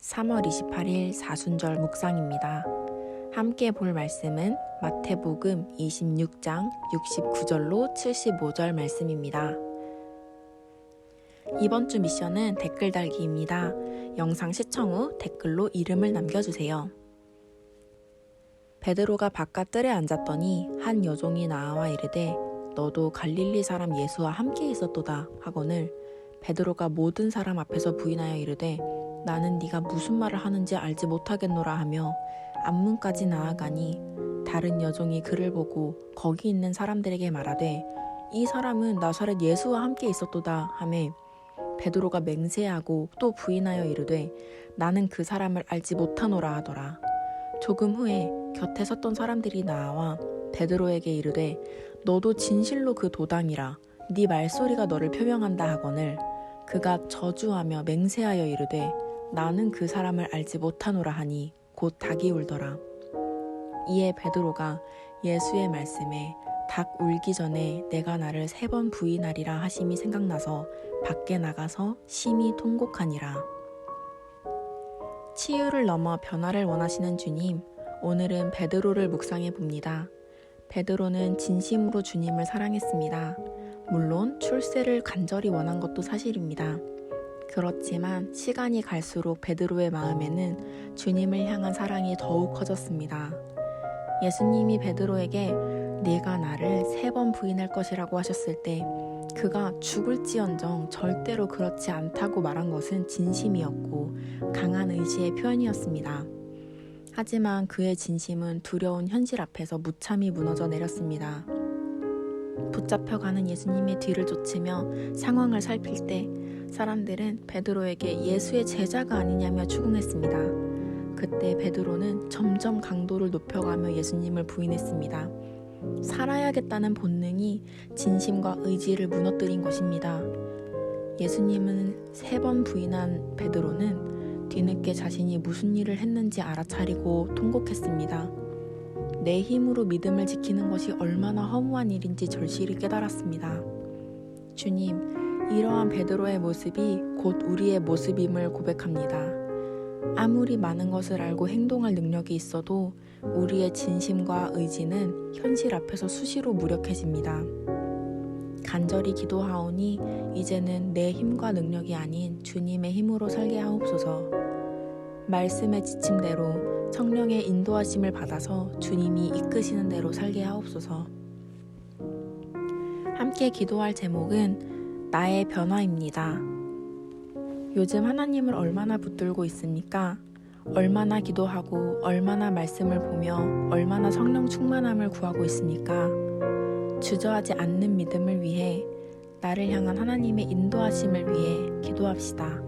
3월 28일 사순절 묵상입니다. 함께 볼 말씀은 마태복음 26장 69절로 75절 말씀입니다. 이번 주 미션은 댓글 달기입니다. 영상 시청 후 댓글로 이름을 남겨주세요. 베드로가 바깥 뜰에 앉았더니 한 여종이 나와 이르되 너도 갈릴리 사람 예수와 함께 있었도다 하거늘 베드로가 모든 사람 앞에서 부인하여 이르되 나는 네가 무슨 말을 하는지 알지 못하겠노라 하며 앞문까지 나아가니 다른 여종이 그를 보고 거기 있는 사람들에게 말하되 이 사람은 나사렛 예수와 함께 있었도다. 하매 베드로가 맹세하고 또 부인하여 이르되 나는 그 사람을 알지 못하노라 하더라. 조금 후에 곁에 섰던 사람들이 나와 베드로에게 이르되 너도 진실로 그 도당이라. 네 말소리가 너를 표명한다 하거늘. 그가 저주하며 맹세하여 이르되 나는 그 사람을 알지 못하노라 하니 곧 닭이 울더라 이에 베드로가 예수의 말씀에 닭 울기 전에 내가 나를 세 번 부인하리라 하심이 생각나서 밖에 나가서 심히 통곡하니라 치유를 넘어 변화를 원하시는 주님 오늘은 베드로를 묵상해 봅니다. 베드로는 진심으로 주님을 사랑했습니다. 물론 출세를 간절히 원한 것도 사실입니다. 그렇지만 시간이 갈수록 베드로의 마음에는 주님을 향한 사랑이 더욱 커졌습니다. 예수님이 베드로에게 네가 나를 세 번 부인할 것이라고 하셨을 때 그가 죽을지언정 절대로 그렇지 않다고 말한 것은 진심이었고 강한 의지의 표현이었습니다. 하지만 그의 진심은 두려운 현실 앞에서 무참히 무너져 내렸습니다. 붙잡혀가는 예수님의 뒤를 쫓으며 상황을 살필 때 사람들은 베드로에게 예수의 제자가 아니냐며 추궁했습니다. 그때 베드로는 점점 강도를 높여가며 예수님을 부인했습니다. 살아야겠다는 본능이 진심과 의지를 무너뜨린 것입니다. 예수님은 세 번 부인한 베드로는 뒤늦게 자신이 무슨 일을 했는지 알아차리고 통곡했습니다. 내 힘으로 믿음을 지키는 것이 얼마나 허무한 일인지 절실히 깨달았습니다. 주님, 이러한 베드로의 모습이 곧 우리의 모습임을 고백합니다. 아무리 많은 것을 알고 행동할 능력이 있어도 우리의 진심과 의지는 현실 앞에서 수시로 무력해집니다. 간절히 기도하오니 이제는 내 힘과 능력이 아닌 주님의 힘으로 살게 하옵소서. 말씀의 지침대로 성령의 인도하심을 받아서 주님이 이끄시는 대로 살게 하옵소서. 함께 기도할 제목은 나의 변화입니다. 요즘 하나님을 얼마나 붙들고 있습니까? 얼마나 기도하고 얼마나 말씀을 보며 얼마나 성령 충만함을 구하고 있습니까? 주저하지 않는 믿음을 위해 나를 향한 하나님의 인도하심을 위해 기도합시다.